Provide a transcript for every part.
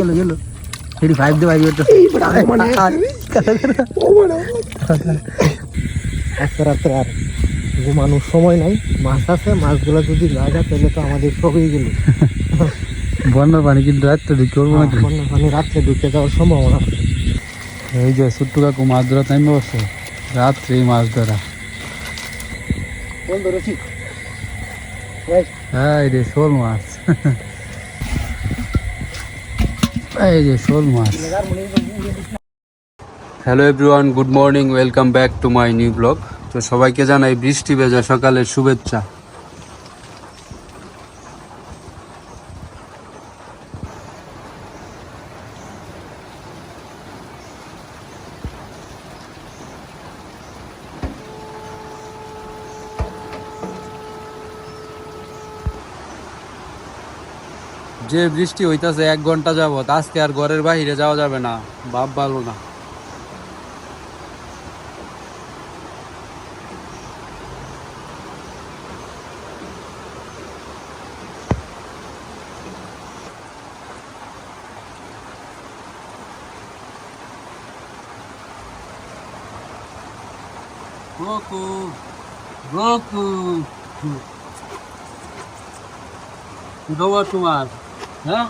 গেল গেল। এটি ফাইভ দিয়ে বাইরে তো একটা রাত্রে আর ঘুমানোর সময় নাই। মাছ আছে মাছগুলো যদি লাগা তাহলে তো আমাদের সবই গেল। বন্যার পানি কিন্তু রাত্রে ঢুকে পড়ব নাকি? বন্যা পানি রাত্রে ঢুকে যাওয়ার সম্ভাবনা এই যে ছোট্টু কাকু মাছ ধরা টাইমে বসে। রাত্রে মাছ ধরা। হ্যাঁ এই। যে শোল মাছ। Hello everyone good morning welcome back to my new blog তো সবাইকে জানাই বৃষ্টি ভেজা সকালের শুভেচ্ছা। যে বৃষ্টি হইতাছে এক ঘণ্টা যাবত আজকে আর ঘরের বাইরে যাওয়া যাবে না। বাপ ভালো না। Roku, হ্যাঁ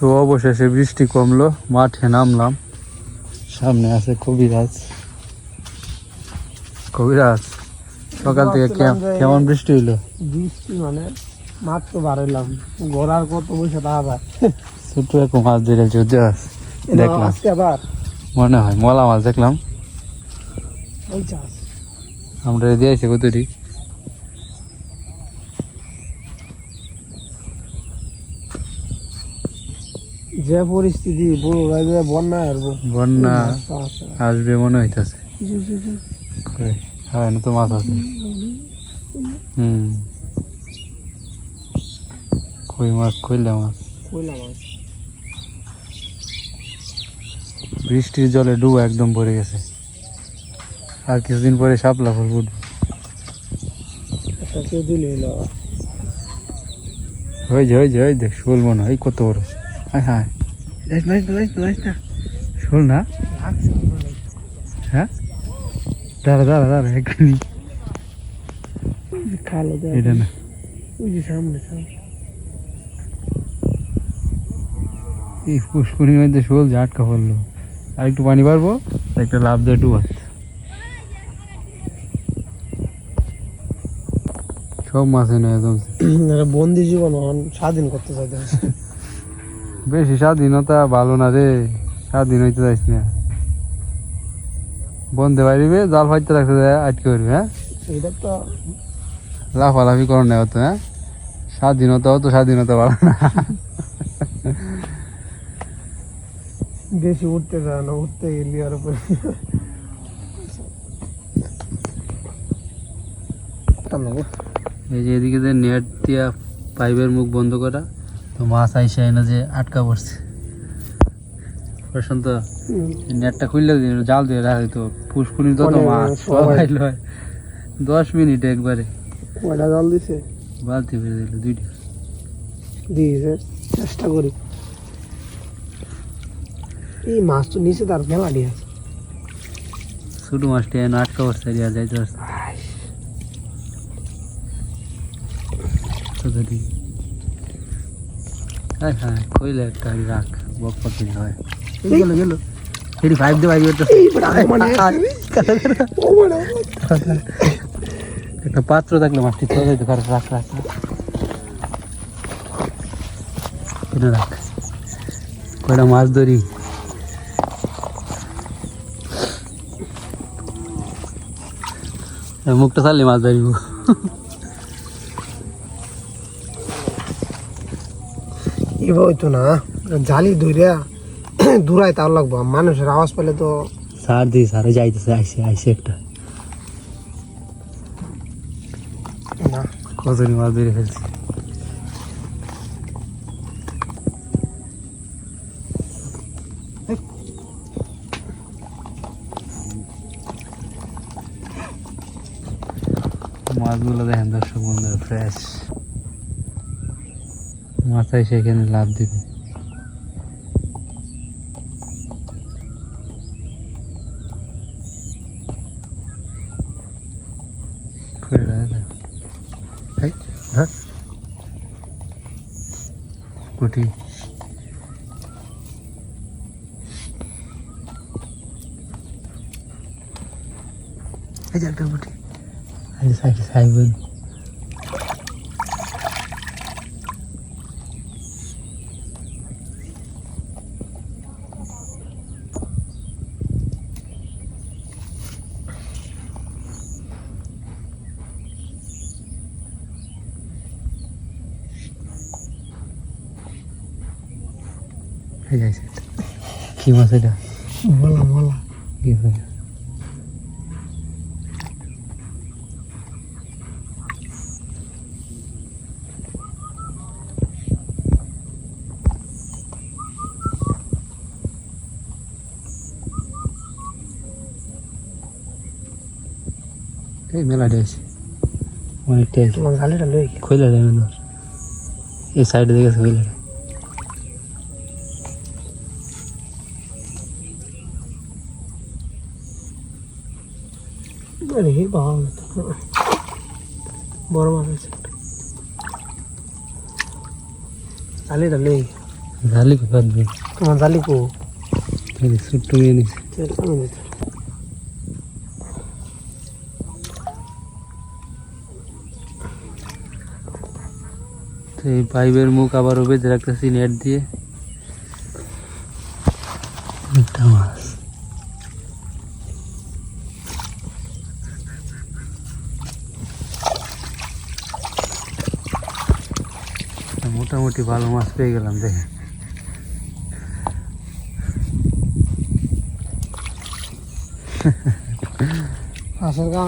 তো অবশেষে বৃষ্টি কমলো মাঠে নামলাম। সামনে আছে কবিরাজ। কবিরাজ সকাল থেকে কেমন বৃষ্টি হইল? বৃষ্টি মানে তো বাড়াইলাম গড়ার কত পয়সা টাকা যায় ছোট্ট এক মাছ ধরে যদি দেখলাম। আবার? মনে হয় মলা মাছ দেখলাম। ওই চাষ। আমরা দিয়েছি কতটি যে পরিস্থিতি বড় রাজা বন্যা আসব বন্যা আসবে মনে হইতাছে। হ্যাঁ তো মাছ আছে। হুম। কই মাছ? কইলা মাছ? কইলাম আজ। বৃষ্টির জলে ডুবা একদম ভরে গেছে। আর কিছুদিন পরে শাপলা ফুল ফুটবে। একটা কেউ দিলে হইল যে ওই যে ওই দেখ শোল মনে হয় কত বড়। হ্যাঁ হ্যাঁ। যাইস না যাইস না যাইস না শোল না? হ্যাঁ? দাঁড়া দাঁড়া দাঁড়া এক্ষুনি এটা না। ওই যে সামনে সামনে। এই পুষ্করির মধ্যে শোল যে আটকা পড়ল। আর একটু পানি পারব একটা লাভ দিয়ে ডুবা সব মাছ এনে একদম। বন্দি জীবন স্বাধীন করতে চাইতে বেশি স্বাধীনতা ভালো না রে। স্বাধীন হইতে যাইস না। বন্ধে বাইরিবে জাল ফাইতে রাখতে যায় আটকে করবে হ্যাঁ? এটা তো লাফালাফি করো না হতো হ্যাঁ? স্বাধীনতাও তো স্বাধীনতা ভালো না। বেশি উঠতে যায় না উঠতে গেলি আর উপরে। এই যে এদিকে যে নেট দিয়া পাইপের মুখ বন্ধ করা। তো মাছ আইসা এনে যে আটকা পড়ছে। প্রশান্ত নেটটা খুললে জাল দিয়ে রাখা তো পুষ্কুনি তো মাছ সবাই- সবাই লয়। দশ মিনিট একবারে। কয়টা জল দিছে? বালতি ভরে দিল দুইটা। দিয়েছে চেষ্টা করি। এই মাছ তো নিচে তার মেলাডি আছে। ছোট মাছটি এনে আটকা পড়ছে রিয়া যাইতে পারছে তো হ্যাঁ হ্যাঁ কইলে একটা রাখ বক পথে হয় এই গেল গেল এটি ফাইভ দিয়ে বাইর করতেছে এই বড় মানে ও মানে একটা পাত্র থাকলে মাছটি চলে যেতে পারে রাখ রাখ রাখ। এটা রাখ কয়টা মাছ ধরি এই মুখটা চাললে মাছ ধরিব এবার হইতো না জালি ধরিয়া দূরায় তার লাগবো। মানুষের আওয়াজ পেলে তো সার সারে যাইতেছে আইসে আইসে একটা। না। কতদিন মাছ ধরে ফেলছি। মাছগুলো দেখেন দর্শক বন্ধুরা ফ্রেশ মাথায় সেখানে লাভ দিবে। কুটি এই যে একটা কুটি সাইকেল সাইকেল এই যে আছে একটা। কি মাছ এটা বলা বলা কি মাছ? এই মেলা আছে অনেকটাই আছে তোমার জালিটা লই খইলা যায় না ধর এই সাইডে দেখেছে খইলা দেখি পাওয়া না তো বড় মাছ আছে জালিটা লই জালি কোথায় দিবে তোমার জালি কো এই যে ছোট্ট নিয়ে নিছে চল আমি দিতে তো এই পাইপের মুখ আবার বেঁধে রাখতেছি নেট দিয়ে একটা মাছ মোটামুটি ভালো মাছ পেয়ে গেলাম দেখে। আসল গা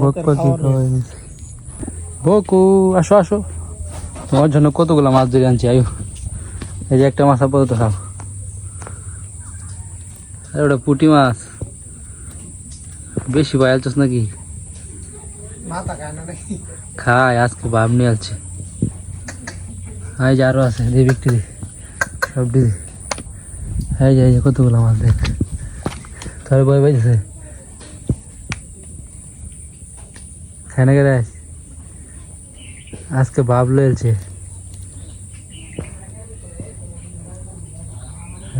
বক পাখি খাওয়াই নিছে। বকু আসো আসো। তোমার জন্য কতগুলো মাছ ধরে আনছি আয়ু। এই যে একটা মাছ আপাতত খাও। আর ওটা পুঁটি মাছ। বেশি আলছস নাকি? খায় না নাকি? খায় আজকে ভাব নিয়ে আলছে। এই যে আরও আছে দে বিক্রি সব দি। এই যে যে কতগুলো মাছ দেখ। তোর বই পাইছে খায় না গেলে আজকে ভাব লয়েছে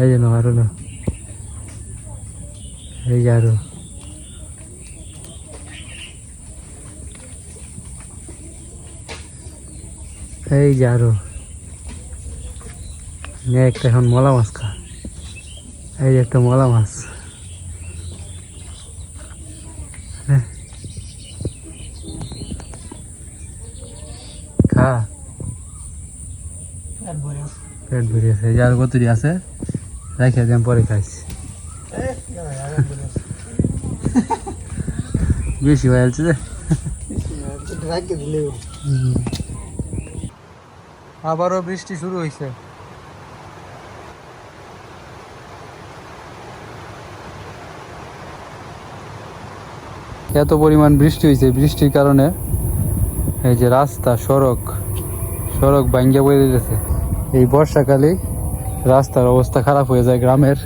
এই যে আরও না এই যে আরও। এই যে আরও। একটা এখন মলা মাছ খা। এই যে একটা মলা মাছ। নে। খা। পেট ভরে আছে। পেট ভরে আছে কতটি আছে? পরে আছে। বেশি হয়ে যাচ্ছে আবারও বৃষ্টি শুরু হয়েছে এত পরিমাণ বৃষ্টি হয়েছে, বৃষ্টির কারণে এই যে রাস্তা, সড়ক সড়ক ভাঙ্গা বয়ে দিতেছে এই বর্ষাকালে রাস্তার অবস্থা খারাপ হয়ে যায় গ্রামের।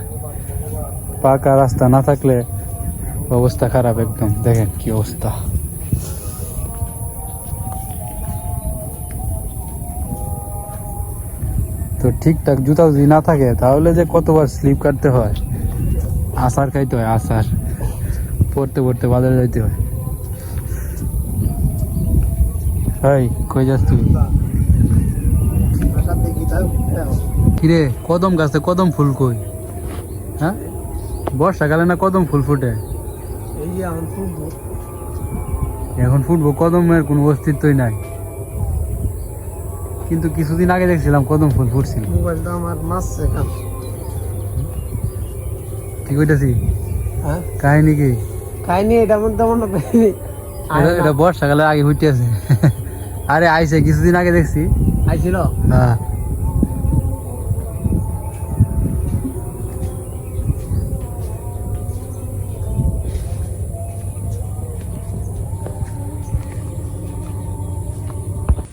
পাকা রাস্তা না থাকলে অবস্থা খারাপ একদম। দেখেন কি অবস্থা। তো ঠিকঠাক জুতা যদি না থাকে, তাহলে যে কতবার স্লিপ কাটতে হয়? আসার খাইতে হয় আসার পড়তে পড়তে বাজারে যাইতে হয়। হাই কই যাস তুই? কিরে কদম গাছে কদম ফুল কই? হ্যাঁ? বর্ষাকালে না কদম ফুল ফুটে? এখন ফুটবো এখন ফুটবো কদমের কোনো অস্তিত্বই নাই। কিন্তু কিছুদিন আগে দেখছিলাম কদম ফুল ফুটছিল। মোবাইলটা আমার কি কইতাছি? হ্যাঁ? কাহিনী কি? খাইনি এটা মনে করি এটা- বর্ষাকালে আগে ফুটে আছে। আরে আইছে কিছুদিন আগে দেখছি। আইছিল? হ্যাঁ।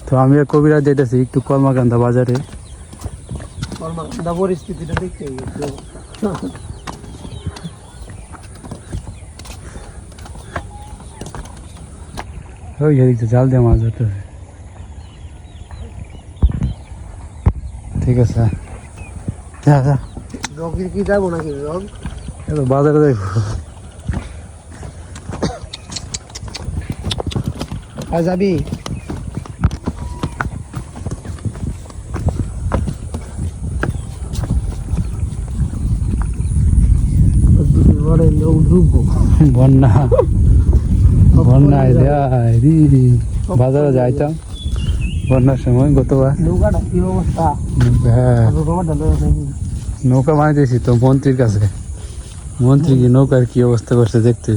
তো আমি আর কবিরাজ যাইতেছি একটু কলমাকান্দা বাজারে। কর্মকাণ্ডা পরিস্থিতিটা দেখতে গেছি ওই এদিকে জাল দিয়ে মাছ ধরতে হবে। ঠিক আছে যা যা রগির কি যাব নাকি রগ এ তো বাজারে দেখব আর যাবি ঘরে লোক ঢুকবো বন্যা বন্যা আইরে বাজারে যাইতাম। বন্যার সময় গতবার। হ্যাঁ। নৌকা? বানাইতেছি তো মন্ত্রীর কাছে। মন্ত্রী কি নৌকার কি অবস্থা করছে দেখতে।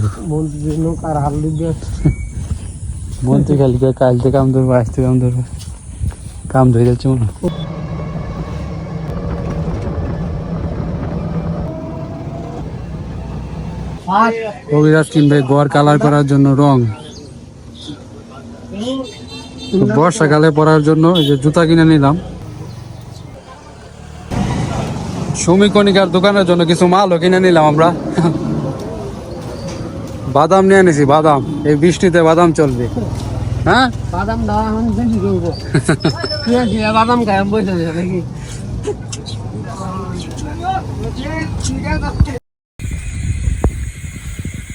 মন্ত্রী খালি কাল থেকে কাম ধরবো আজ থেকে কাম ধরবো। কাম ধরে যাচ্ছে মনে কবিরাজ কিনবে, গড় কালার করার জন্য রং। বর্ষাকালে পরার জন্য এই যে জুতা কিনে নিলাম। সুমিকণিকার দোকানের জন্য কিছু মালও কিনে নিলাম আমরা। বাদাম নিয়ে নিছি বাদাম। এই বৃষ্টিতে বাদাম চলবে। হ্যাঁ?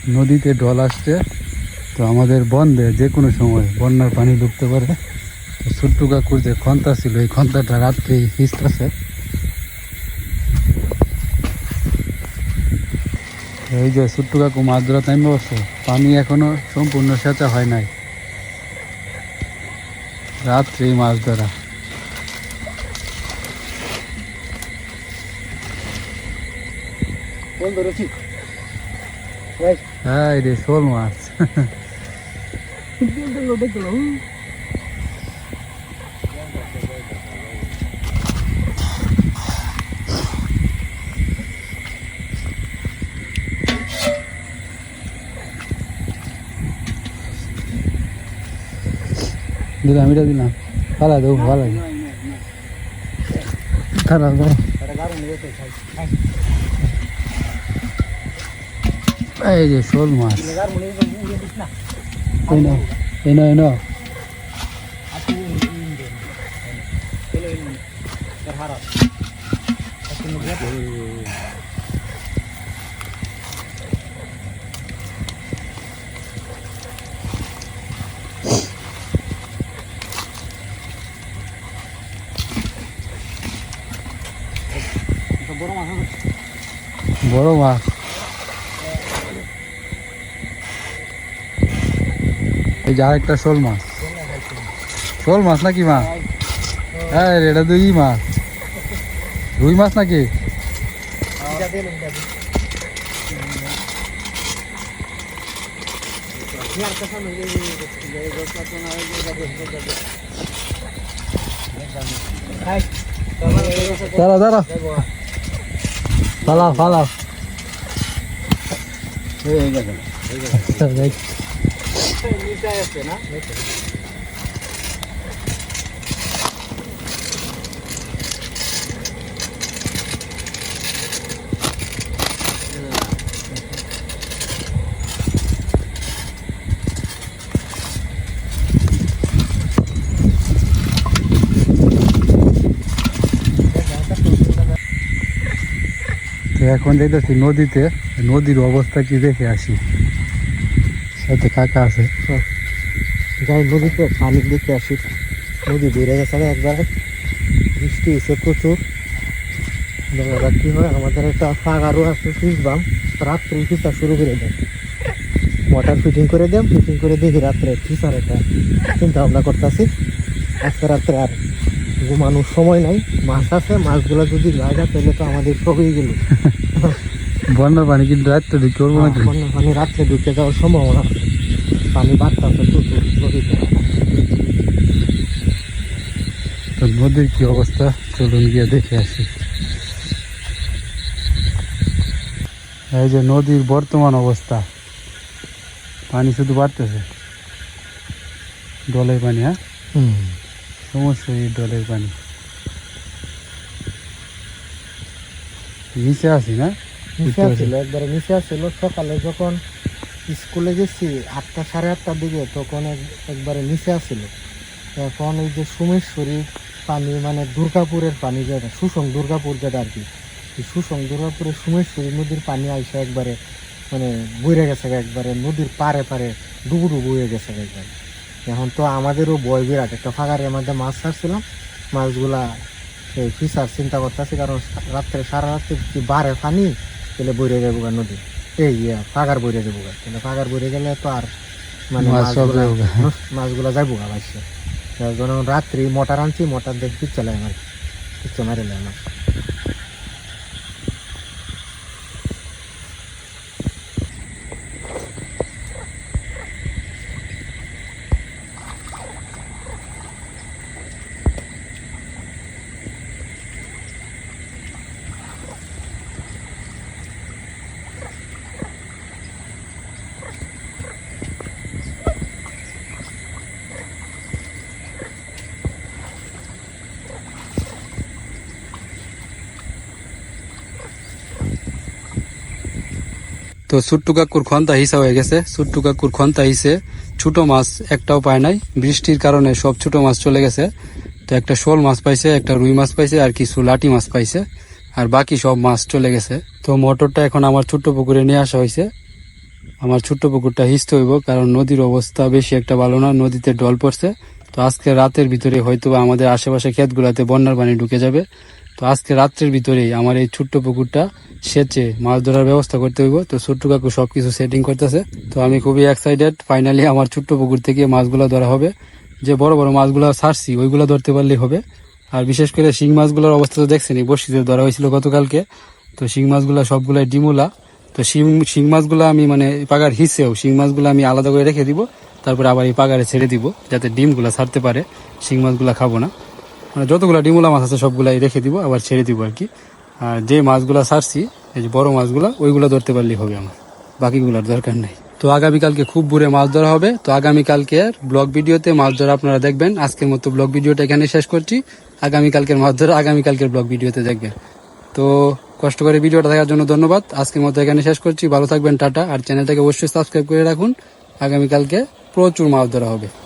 নদীতে ঢল আসছে, তো আমাদের বন্ধে যে কোনো সময় বন্যার পানি ঢুকতে পারে। ছোট্টু কাকুর যে খন্তা ছিল, এই খন্তাটা রাত্রে হিসতেছে এই যে ছোট্টু কাকু মাছ ধরা বসছে পানি এখনও সম্পূর্ণ সেচা হয় নাই। রাত্রেই মাছ ধরা। ধরেছি হ্যাঁ রে শোল মাছ দিলাম এটা দিলাম ভালো দেবো ভালো খারাপ খারাপ এই যে শোল মাছ এই নাও এই নাও এই নাও বড় মাছ এই যে আরেকটা শোল মাছ। শোল মাছ নাকি মাছ হ্যাঁ রে, এটা দুই মাছ। রুই মাছ নাকি? দাঁড়া দাঁড়া। DF, né? É. Quando não dite, não dirou a vossa aqui de reagir. Só te cacasse. Só. যাই নদীতে পানি দেখে আসি। নদী বেড়ে গেছে না একবারে। বৃষ্টি এসে প্রচুর। এবার কি হয়? আমাদের একটা ফাগারও আছে সুইচ বাম। রাত্রে ফিচার শুরু করে দেয় মোটর ফিটিং করে দেন ফিটিং করে দেখি রাত্রে ফিচার একটা চিন্তা ভাবনা করতেছি। আজকে রাত্রে আর ঘুমানোর সময় নাই। মাছ আছে মাছগুলো যদি লাগে তাহলে তো আমাদের সবই গেল। বন্যার পানি কিন্তু রাত্রে ঢুকে করব নাকি? বন্যা পানি রাত্রে ঢুকে যাওয়ার সম্ভাবনা পানি বাড়তেছে প্রচুর নদীতে তো নদীর কি অবস্থা? চলুন গিয়ে দেখে আসি। এই যে নদীর বর্তমান অবস্থা। পানি শুধু বাড়তেছে। ডলের পানি হ্যাঁ? সমস্যা এই ডলের পানি। নিচে আসি না? নিচে আসছিল একবারে নিচে আসছিল সকালে যখন স্কুলে গেছি, আটটা সাড়ে আটটার দিকে, তখন এক- একবারে নিচে আসছিল এখন এই যে সোমেশ্বরী পানি মানে দুর্গাপুরের পানি যেটা, সুসং দুর্গাপুর যেটা আর কি সুসং দুর্গাপুরের সোমেশ্বরী নদীর পানি আইসা একবারে মানে বইরে গেছে একবারে, নদীর পারে পারে ডুবু ডুবু হয়ে গেছে একবারে। এখন তো আমাদেরও বয় বিরাট, একটা ফাঁকারের মধ্যে মাছ ছাড়ছিলাম, মাছগুলা ফিসার চিন্তা করতেছি, কারণ রাত্রে সারা রাত্রে কি বারে পানি, তাহলে বইরে যাব নদী এই ইয়া ফাগার বইরে যাব গা তাহলে ফাগার বইরে গেলে তো আর মানে মাছগুলো যাব গা। ভাইসে। রাত্রি মোটর আনছি মোটর দেখি লাগে আমার। পিচ্ছে মারিলে আমার তো সুট্টু কাকুর খন্তা হিসা হয়ে গেছে। সুট্টু কাকুর খন্তা হিসে ছোট মাছ একটাও পায় নাই। বৃষ্টির কারণে সব ছোট মাছ চলে গেছে। তো একটা শোল মাছ পাইছে, একটা রুই মাছ পাইছে, আর কিছু লাটি মাছ পাইছে। আর বাকি সব মাছ চলে গেছে। তো মোটরটা এখন আমার ছোট্ট পুকুরে নিয়ে আসা হয়েছে। আমার ছোট্ট পুকুরটা হিসতে হইব, কারণ নদীর অবস্থা বেশি একটা ভালো না, নদীতে ডল পড়ছে। তো আজকে রাতের ভিতরে হয়তো আমাদের আশেপাশে ক্ষেতগুলাতে বন্যার পানি ঢুকে যাবে। তো আজকে রাত্রের ভিতরেই আমার এই ছোট্ট পুকুরটা সেচে মাছ ধরার ব্যবস্থা করতে হইব। তো ছোট্ট কাকু সবকিছু সেটিং করতেছে। তো আমি খুবই এক্সাইটেড ফাইনালি আমার ছোট্ট পুকুর থেকে মাছগুলো ধরা হবে। যে বড় বড় মাছগুলো ছাড়ছি, ওইগুলো ধরতে পারলেই হবে। আর বিশেষ করে শিং মাছগুলোর অবস্থা তো দেখছেনি বর্ষিতে ধরা হয়েছিল গতকালকে। তো শিং মাছগুলো সবগুলাই ডিমুলা। তো শিং শিং মাছগুলো আমি মানে পাগার হিসেও শিং মাছগুলো আমি আলাদা করে রেখে দিব। তারপরে আবার এই পাগারে ছেড়ে দিব, যাতে ডিমগুলো ছাড়তে পারে। শিং মাছগুলো খাব না। মানে যতগুলো ডিমুলা মাছ আছে সবগুলাই রেখে দিব, আবার ছেড়ে দিব আর কি। আর যে মাছগুলো সারছি, এই যে বড় মাছগুলো, ওইগুলো ধরতে পারলেই হবে আমার। বাকিগুলোর দরকার নেই। তো আগামীকালকে খুব বুড়ে মাছ ধরা হবে। তো আগামীকালকে ব্লগ ভিডিওতে মাছ ধরা আপনারা দেখবেন। আজকের মতো ব্লগ ভিডিওটা এখানে শেষ করছি। আগামীকালকের মাছ ধরা আগামীকালকের ব্লগ ভিডিওতে দেখবেন। তো কষ্ট করে ভিডিওটা দেখার জন্য ধন্যবাদ। আজকের মতো এখানে শেষ করছি। ভালো থাকবেন, টাটা। আর চ্যানেলটাকে অবশ্যই সাবস্ক্রাইব করে রাখুন। আগামীকালকে প্রচুর মাছ ধরা হবে।